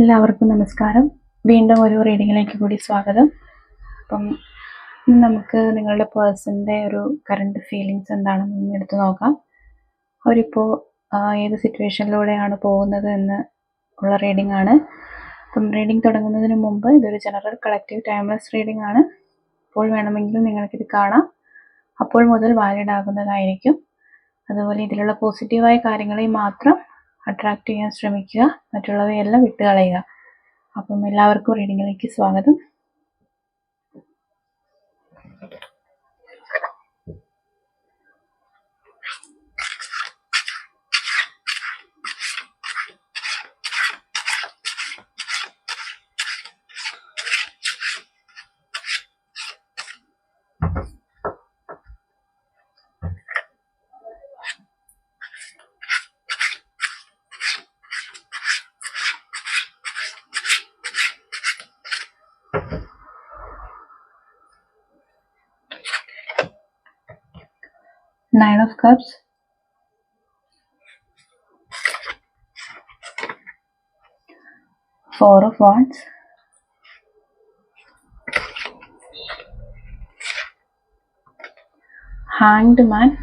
എല്ലാവർക്കും നമസ്കാരം. വീണ്ടും ഒരു റീഡിങ്ങിലേക്ക് കൂടി സ്വാഗതം. അപ്പം നമുക്ക് നിങ്ങളുടെ പേഴ്സണിന്റെ ഒരു കറണ്ട് ഫീലിങ്സ് എന്താണെന്ന് എടുത്ത് നോക്കാം. അവരിപ്പോൾ ഏത് സിറ്റുവേഷനിലൂടെയാണ് പോകുന്നത് എന്ന് ഉള്ള റീഡിംഗ് ആണ്. അപ്പം റീഡിംഗ് തുടങ്ങുന്നതിന് മുമ്പ് ഇതൊരു ജനറൽ കളക്റ്റീവ് ടൈംലെസ് റീഡിംഗ് ആണ്. അപ്പോൾ വേണമെങ്കിലും നിങ്ങൾക്കിത് കാണാം. അപ്പോൾ മുതൽ വാലിഡ് ആകുന്നതായിരിക്കും. അതുപോലെ ഇതിലുള്ള പോസിറ്റീവായ കാര്യങ്ങളെ മാത്രം അട്രാക്റ്റ് ചെയ്യാൻ ശ്രമിക്കുക. മറ്റുള്ളവയെല്ലാം വിട്ടുകളയുക. അപ്പം എല്ലാവർക്കും റീഡിങ്ങിലേക്ക് സ്വാഗതം. Nine of Cups. Four of Wands. Hanged Man.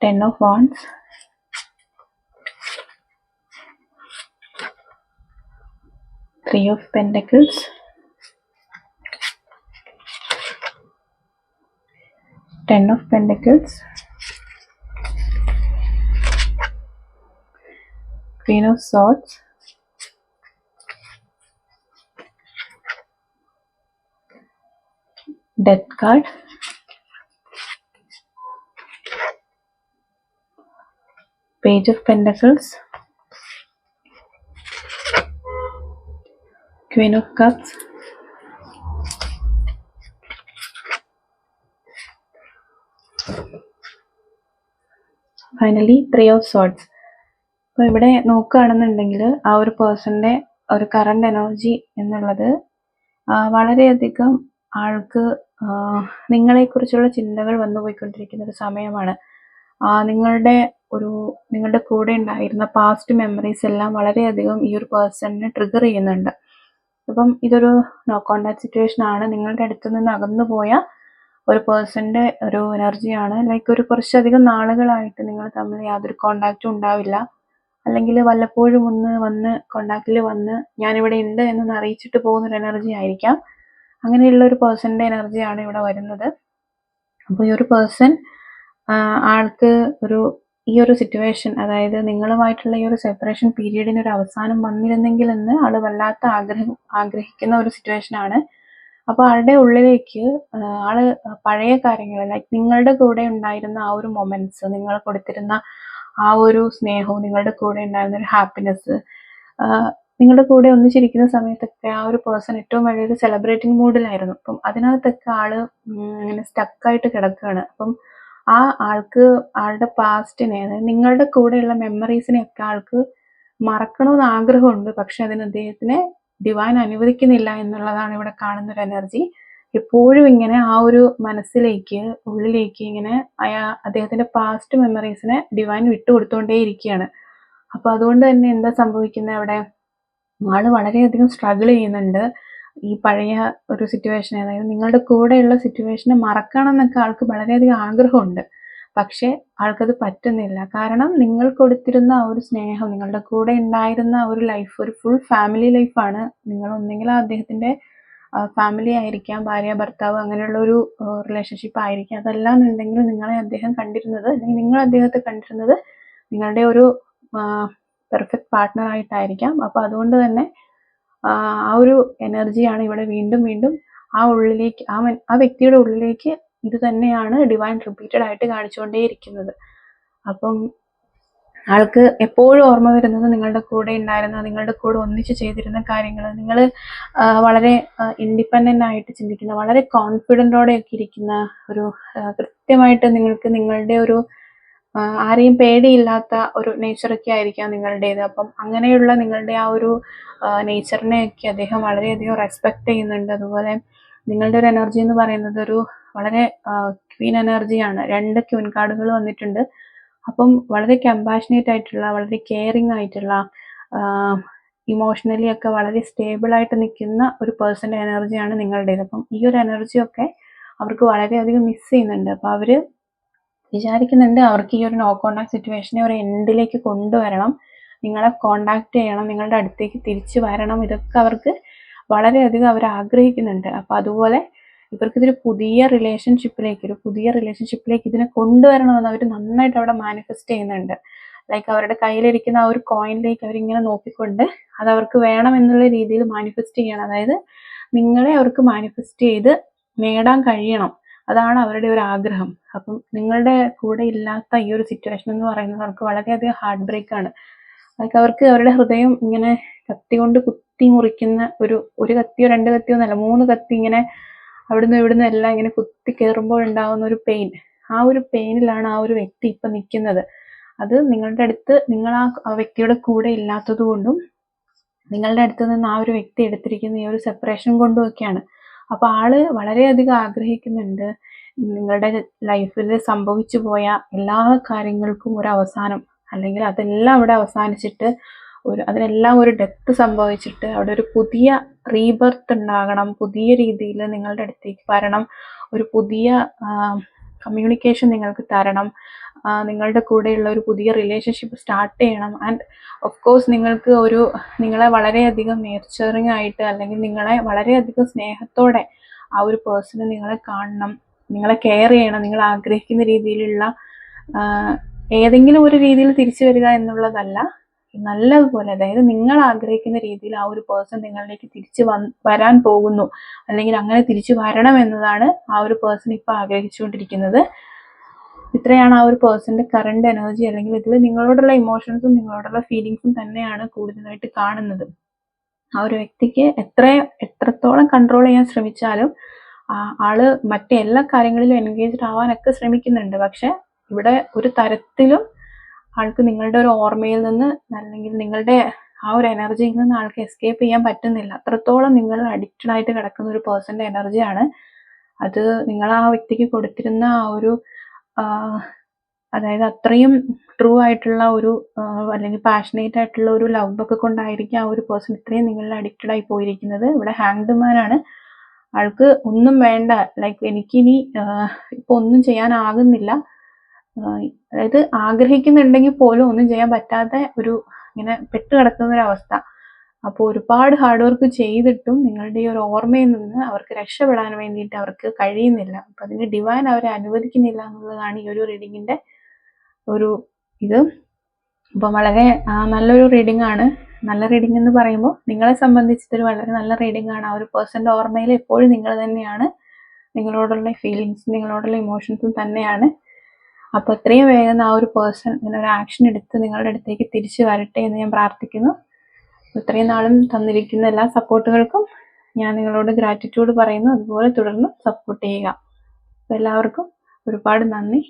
Ten of Wands. Three of Pentacles. Ten of Pentacles, Queen of Swords, Death card, Page of Pentacles, Queen of Cups, finally three of swords അപ്പോൾ ഇവിടെ നോക്കുകയാണെന്നുണ്ടെങ്കിൽ ആ ഒരു പേഴ്സണിന്റെ ഒരു current energy എന്നുള്ളത് വളരെയധികം ആൾക്ക് നിങ്ങളെക്കുറിച്ചുള്ള ചിന്തകൾ വന്നു പോയിക്കൊണ്ടിരിക്കുന്ന ഒരു സമയമാണ്. നിങ്ങളുടെ ഒരു നിങ്ങളുടെ കൂടെ ഉണ്ടായിരുന്ന പാസ്റ്റ് മെമ്മറീസ് എല്ലാം വളരെയധികം ഈ ഒരു പേഴ്സണിനെ ട്രിഗർ ചെയ്യുന്നുണ്ട്. അപ്പം ഇതൊരു നോ കോണ്ടാക്ട് സിറ്റുവേഷൻ ആണ്. നിങ്ങളുടെ അടുത്ത് നിന്ന് അകന്നു പോയ ഒരു പേഴ്സണിന്റെ ഒരു എനർജിയാണ് ലൈക്ക് ഒരു കുറച്ചധികം നാളുകളായിട്ട് നിങ്ങൾ തമ്മിൽ യാതൊരു കോണ്ടാക്റ്റും ഉണ്ടാവില്ല. അല്ലെങ്കിൽ വല്ലപ്പോഴും ഒന്ന് വന്ന് കോണ്ടാക്റ്റിൽ വന്ന് ഞാനിവിടെ ഉണ്ട് എന്നൊന്ന് അറിയിച്ചിട്ട് പോകുന്നൊരു എനർജി ആയിരിക്കാം. അങ്ങനെയുള്ള ഒരു പേഴ്സണിന്റെ എനർജിയാണ് ഇവിടെ വരുന്നത്. അപ്പോൾ ഈ ഒരു പേഴ്സൺ ആൾക്ക് ഒരു ഈ ഒരു സിറ്റുവേഷൻ അതായത് നിങ്ങളുമായിട്ടുള്ള ഈ ഒരു സെപ്പറേഷൻ പീരീഡിന് ഒരു അവസാനം വന്നിരുന്നെങ്കിൽ എന്ന് ആൾ വല്ലാത്ത ആഗ്രഹം ആഗ്രഹിക്കുന്ന ഒരു സിറ്റുവേഷൻ ആണ് അപ്പൊ ആളുടെ ഉള്ളിലേക്ക് ആൾ പഴയ കാര്യങ്ങൾ ലൈക്ക് നിങ്ങളുടെ കൂടെ ഉണ്ടായിരുന്ന ആ ഒരു മൊമെന്റ്സ് നിങ്ങൾ കൊടുത്തിരുന്ന ആ ഒരു സ്നേഹവും നിങ്ങളുടെ കൂടെ ഉണ്ടായിരുന്ന ഒരു ഹാപ്പിനെസ് നിങ്ങളുടെ കൂടെ ഒന്നിച്ചിരിക്കുന്ന സമയത്തൊക്കെ ആ ഒരു പേഴ്സൺ ഏറ്റവും വലിയൊരു സെലിബ്രേറ്റിംഗ് മൂഡിലായിരുന്നു അപ്പം അതിനകത്തൊക്കെ ആൾ ഇങ്ങനെ സ്റ്റക്കായിട്ട് കിടക്കുകയാണ് അപ്പം ആ ആൾക്ക് ആളുടെ പാസ്റ്റിനെ അതായത് നിങ്ങളുടെ കൂടെയുള്ള മെമ്മറീസിനെ ഒക്കെ ആൾക്ക് മറക്കണമെന്ന് ആഗ്രഹമുണ്ട്. പക്ഷെ അതിന് അദ്ദേഹത്തിനെ ഡിവൈൻ അനുവദിക്കുന്നില്ല എന്നുള്ളതാണ് ഇവിടെ കാണുന്ന ഒരു എനർജി എപ്പോഴും ഇങ്ങനെ ആ ഒരു മനസ്സിലേക്ക് ഉള്ളിലേക്ക് ഇങ്ങനെ അയാ അദ്ദേഹത്തിന്റെ പാസ്റ്റ് മെമ്മറീസിനെ ഡിവൈൻ വിട്ടുകൊടുത്തുകൊണ്ടേ ഇരിക്കുകയാണ് അപ്പൊ അതുകൊണ്ട് തന്നെ എന്താ സംഭവിക്കുന്നത് അവിടെ? ആൾ വളരെയധികം സ്ട്രഗിൾ ചെയ്യുന്നുണ്ട്. ഈ പഴയ ഒരു സിറ്റുവേഷൻ അതായത് നിങ്ങളുടെ കൂടെയുള്ള സിറ്റുവേഷനെ മറക്കണം എന്നൊക്കെ ആൾക്ക് വളരെയധികം ആഗ്രഹമുണ്ട്. പക്ഷെ ആൾക്കത് പറ്റുന്നില്ല. കാരണം നിങ്ങൾ കൊടുത്തിരുന്ന ആ ഒരു സ്നേഹം നിങ്ങളുടെ കൂടെ ഉണ്ടായിരുന്ന ഒരു ലൈഫ് ഒരു ഫുൾ ഫാമിലി ലൈഫാണ് നിങ്ങൾ ഒന്നെങ്കിൽ ആ അദ്ദേഹത്തിന്റെ ഫാമിലി ആയിരിക്കാം ഭാര്യ ഭർത്താവ് അങ്ങനെയുള്ള ഒരു റിലേഷൻഷിപ്പ് ആയിരിക്കാം. അതെല്ലാം എന്നുണ്ടെങ്കിൽ നിങ്ങളെ അദ്ദേഹം കണ്ടിരുന്നത് അല്ലെങ്കിൽ നിങ്ങൾ അദ്ദേഹത്തെ കണ്ടിരുന്നത് നിങ്ങളുടെ ഒരു പെർഫെക്റ്റ് പാർട്ട്ണർ ആയിട്ടായിരിക്കാം. അപ്പൊ അതുകൊണ്ട് തന്നെ ആ ഒരു എനർജിയാണ് ഇവിടെ വീണ്ടും വീണ്ടും ആ ഉള്ളിലേക്ക് ആ ആ വ്യക്തിയുടെ ഉള്ളിലേക്ക് ഇത് തന്നെയാണ് ഡിവൈൻ റിപ്പീറ്റഡ് ആയിട്ട് കാണിച്ചുകൊണ്ടേയിരിക്കുന്നത്. അപ്പം ആൾക്ക് എപ്പോഴും ഓർമ്മ വരുന്നത് നിങ്ങളുടെ കൂടെ ഉണ്ടായിരുന്ന നിങ്ങളുടെ കൂടെ ഒന്നിച്ച് ചെയ്തിരുന്ന കാര്യങ്ങൾ നിങ്ങൾ വളരെ ഇൻഡിപെൻഡന്റ് ആയിട്ട് ചിന്തിക്കുന്ന വളരെ കോൺഫിഡന്റോടെ ഒക്കെ ഇരിക്കുന്ന ഒരു കൃത്യമായിട്ട് നിങ്ങൾക്ക് നിങ്ങളുടെ ഒരു ആരെയും പേടിയില്ലാത്ത ഒരു നേച്ചറൊക്കെ ആയിരിക്കാം നിങ്ങളുടേത്. അപ്പം അങ്ങനെയുള്ള നിങ്ങളുടെ ആ ഒരു നേച്ചറിനെയൊക്കെ അദ്ദേഹം വളരെയധികം റെസ്പെക്ട് ചെയ്യുന്നുണ്ട്. അതുപോലെ നിങ്ങളുടെ ഒരു എനർജി എന്ന് പറയുന്നത് ഒരു വളരെ ക്വീൻ എനർജിയാണ് രണ്ട് ക്യൂൻ കാർഡുകൾ വന്നിട്ടുണ്ട്. അപ്പം വളരെ കമ്പാഷനേറ്റ് ആയിട്ടുള്ള വളരെ കെയറിങ് ആയിട്ടുള്ള ഇമോഷണലി ഒക്കെ വളരെ സ്റ്റേബിൾ ആയിട്ട് നിൽക്കുന്ന ഒരു പേഴ്സന്റെ എനർജിയാണ് നിങ്ങളുടേത്. അപ്പം ഈ ഒരു എനർജിയൊക്കെ അവർക്ക് വളരെയധികം മിസ് ചെയ്യുന്നുണ്ട്. അപ്പോൾ അവർ വിചാരിക്കുന്നുണ്ട് അവർക്ക് ഈ ഒരു നോ കോണ്ടാക്ട് സിറ്റുവേഷനെ ഒരു എൻഡിലേക്ക് കൊണ്ടുവരണം. നിങ്ങളെ കോണ്ടാക്ട് ചെയ്യണം. നിങ്ങളുടെ അടുത്തേക്ക് തിരിച്ചു വരണം. ഇതൊക്കെ അവർക്ക് വളരെയധികം അവർ ആഗ്രഹിക്കുന്നുണ്ട്. അപ്പോൾ അതുപോലെ ഇവർക്ക് ഇതൊരു പുതിയ റിലേഷൻഷിപ്പിലേക്ക് ഒരു പുതിയ റിലേഷൻഷിപ്പിലേക്ക് ഇതിനെ കൊണ്ടുവരണമെന്ന് അവർ നന്നായിട്ട് അവിടെ മാനിഫെസ്റ്റ് ചെയ്യുന്നുണ്ട്. ലൈക്ക് അവരുടെ കയ്യിലിരിക്കുന്ന ആ ഒരു കോയിനിലേക്ക് അവരിങ്ങനെ നോക്കിക്കൊണ്ട് അത് അവർക്ക് വേണം എന്നുള്ള രീതിയിൽ മാനിഫെസ്റ്റ് ചെയ്യണം. അതായത് നിങ്ങളെ അവർക്ക് മാനിഫെസ്റ്റ് ചെയ്ത് നേടാൻ കഴിയണം. അതാണ് അവരുടെ ഒരു ആഗ്രഹം. അപ്പം നിങ്ങളുടെ കൂടെ ഇല്ലാത്ത ഈ ഒരു സിറ്റുവേഷൻ എന്ന് പറയുന്നത് അവർക്ക് വളരെയധികം ഹാർട്ട് ബ്രേക്ക് ആണ്. ലൈക്ക് അവർക്ക് അവരുടെ ഹൃദയം ഇങ്ങനെ കത്തി കൊണ്ട് കുത്തി മുറിക്കുന്ന ഒരു ഒരു കത്തിയോ രണ്ട് കത്തിയോ എന്നല്ല മൂന്ന് കത്തി ഇങ്ങനെ അവിടുന്ന് ഇവിടുന്ന് എല്ലാം ഇങ്ങനെ കുത്തി കയറുമ്പോൾ ഉണ്ടാകുന്ന ഒരു പെയിൻ ആ ഒരു പെയിനിലാണ് ആ ഒരു വ്യക്തി ഇപ്പം നിൽക്കുന്നത്. അത് നിങ്ങളുടെ അടുത്ത് നിങ്ങൾ ആ വ്യക്തിയുടെ കൂടെ ഇല്ലാത്തത് കൊണ്ടും നിങ്ങളുടെ അടുത്ത് നിന്ന് ആ ഒരു വ്യക്തി എടുത്തിരിക്കുന്ന ഈ ഒരു സെപ്പറേഷൻ കൊണ്ടുമൊക്കെയാണ്. അപ്പോൾ ആൾ വളരെയധികം ആഗ്രഹിക്കുന്നുണ്ട് നിങ്ങളുടെ ലൈഫിൽ സംഭവിച്ചു പോയ എല്ലാ കാര്യങ്ങൾക്കും ഒരു അവസാനം. അല്ലെങ്കിൽ അതെല്ലാം അവിടെ അവസാനിച്ചിട്ട് ഒരു അതിനെല്ലാം ഒരു ഡെത്ത് സംഭവിച്ചിട്ട് അവിടെ ഒരു പുതിയ റീബർത്ത് ഉണ്ടാകണം പുതിയ രീതിയിൽ നിങ്ങളുടെ അടുത്തേക്ക് വരണം ഒരു പുതിയ കമ്മ്യൂണിക്കേഷൻ നിങ്ങൾക്ക് തരണം നിങ്ങളുടെ കൂടെയുള്ള ഒരു പുതിയ റിലേഷൻഷിപ്പ് സ്റ്റാർട്ട് ചെയ്യണം. ആൻഡ് ഓഫ് കോഴ്സ് നിങ്ങൾക്ക് ഒരു നിങ്ങളെ വളരെയധികം നേർച്ചറിങ് ആയിട്ട് അല്ലെങ്കിൽ നിങ്ങളെ വളരെയധികം സ്നേഹത്തോടെ ആ ഒരു പേഴ്സണ് നിങ്ങളെ കാണണം നിങ്ങളെ കെയർ ചെയ്യണം നിങ്ങൾ ആഗ്രഹിക്കുന്ന രീതിയിലുള്ള ഏതെങ്കിലും ഒരു രീതിയിൽ തിരിച്ചു വരിക എന്നുള്ളതല്ല. നല്ലതുപോലെ അതായത് നിങ്ങൾ ആഗ്രഹിക്കുന്ന രീതിയിൽ ആ ഒരു പേഴ്സൺ നിങ്ങളിലേക്ക് തിരിച്ചു വരാൻ പോകുന്നു. അല്ലെങ്കിൽ അങ്ങനെ തിരിച്ചു വരണം എന്നതാണ് ആ ഒരു പേഴ്സൺ ഇപ്പോൾ ആഗ്രഹിച്ചുകൊണ്ടിരിക്കുന്നത്. ഇത്രയാണ് ആ ഒരു പേഴ്സന്റെ കറണ്ട് എനർജി അല്ലെങ്കിൽ ഇതിൽ നിങ്ങളോടുള്ള ഇമോഷൻസും നിങ്ങളോടുള്ള ഫീലിങ്സും തന്നെയാണ് കൂടുതലായിട്ട് കാണുന്നത്. ആ ഒരു വ്യക്തിക്ക് എത്ര എത്രത്തോളം കൺട്രോൾ ചെയ്യാൻ ശ്രമിച്ചാലും ആൾ മറ്റെല്ലാ കാര്യങ്ങളിലും എൻഗേജ്ഡ് ആവാനൊക്കെ ശ്രമിക്കുന്നുണ്ട്. പക്ഷെ ഇവിടെ ഒരു തരത്തിലും ആൾക്ക് നിങ്ങളുടെ ഒരു ഓർമ്മയിൽ നിന്ന് അല്ലെങ്കിൽ നിങ്ങളുടെ ആ ഒരു എനർജിയിൽ നിന്ന് ആൾക്ക് എസ്കേപ്പ് ചെയ്യാൻ പറ്റുന്നില്ല. അത്രത്തോളം നിങ്ങൾ അഡിക്റ്റഡ് ആയിട്ട് കിടക്കുന്ന ഒരു പേഴ്സന്റെ എനർജിയാണ് അത് നിങ്ങൾ ആ വ്യക്തിക്ക് കൊടുത്തിരുന്ന ആ ഒരു അതായത് അത്രയും ട്രൂ ആയിട്ടുള്ള ഒരു അല്ലെങ്കിൽ പാഷനേറ്റ് ആയിട്ടുള്ള ഒരു ലവ് ഒക്കെ കൊണ്ടായിരിക്കും ആ ഒരു പേഴ്സൺ ഇത്രയും നിങ്ങളിൽ അഡിക്റ്റഡ് ആയി പോയിരിക്കുന്നത്. ഇവിടെ ഹാങ്ഡ് ആണ്. ആൾക്ക് ഒന്നും വേണ്ട. ലൈക്ക് എനിക്കിനി ഇപ്പൊ ഒന്നും ചെയ്യാനാകുന്നില്ല. അതായത് ആഗ്രഹിക്കുന്നുണ്ടെങ്കിൽ പോലും ഒന്നും ചെയ്യാൻ പറ്റാത്ത ഒരു ഇങ്ങനെ പെട്ടുകിടക്കുന്ന ഒരു അവസ്ഥ. അപ്പോൾ ഒരുപാട് ഹാർഡ് വർക്ക് ചെയ്തിട്ടും നിങ്ങളുടെ ഈ ഒരു ഓർമ്മയിൽ നിന്ന് അവർക്ക് രക്ഷപ്പെടാൻ വേണ്ടിയിട്ട് അവർക്ക് കഴിയുന്നില്ല. അപ്പം അതിന് ഡിവൈൻ അവരെ അനുവദിക്കുന്നില്ല എന്നുള്ളതാണ് ഈ ഒരു റീഡിങ്ങിന്റെ ഒരു ഇത്. അപ്പം വളരെ നല്ലൊരു റീഡിംഗ് ആണ്. നല്ല റീഡിംഗ് എന്ന് പറയുമ്പോൾ നിങ്ങളെ സംബന്ധിച്ചിട്ടൊരു വളരെ നല്ല റീഡിംഗ് ആണ്. ആ ഒരു പേഴ്സന്റെ ഓർമ്മയിൽ എപ്പോഴും നിങ്ങൾ തന്നെയാണ്. നിങ്ങളോടുള്ള ഫീലിങ്സും നിങ്ങളോടുള്ള ഇമോഷൻസും തന്നെയാണ്. അപ്പോൾ എത്രയും വേഗം ആ ഒരു പേഴ്സൺ ഇങ്ങനെ ഒരു ആക്ഷൻ എടുത്ത് നിങ്ങളുടെ അടുത്തേക്ക് തിരിച്ചു വരട്ടെ എന്ന് ഞാൻ പ്രാർത്ഥിക്കുന്നു. ഇത്രയും നാളും തന്നിരിക്കുന്ന എല്ലാ സപ്പോർട്ടുകൾക്കും ഞാൻ നിങ്ങളോട് ഗ്രാറ്റിറ്റ്യൂഡ് പറയുന്നു. അതുപോലെ തുടർന്ന് സപ്പോർട്ട് ചെയ്യുക. എല്ലാവർക്കും ഒരുപാട് നന്ദി.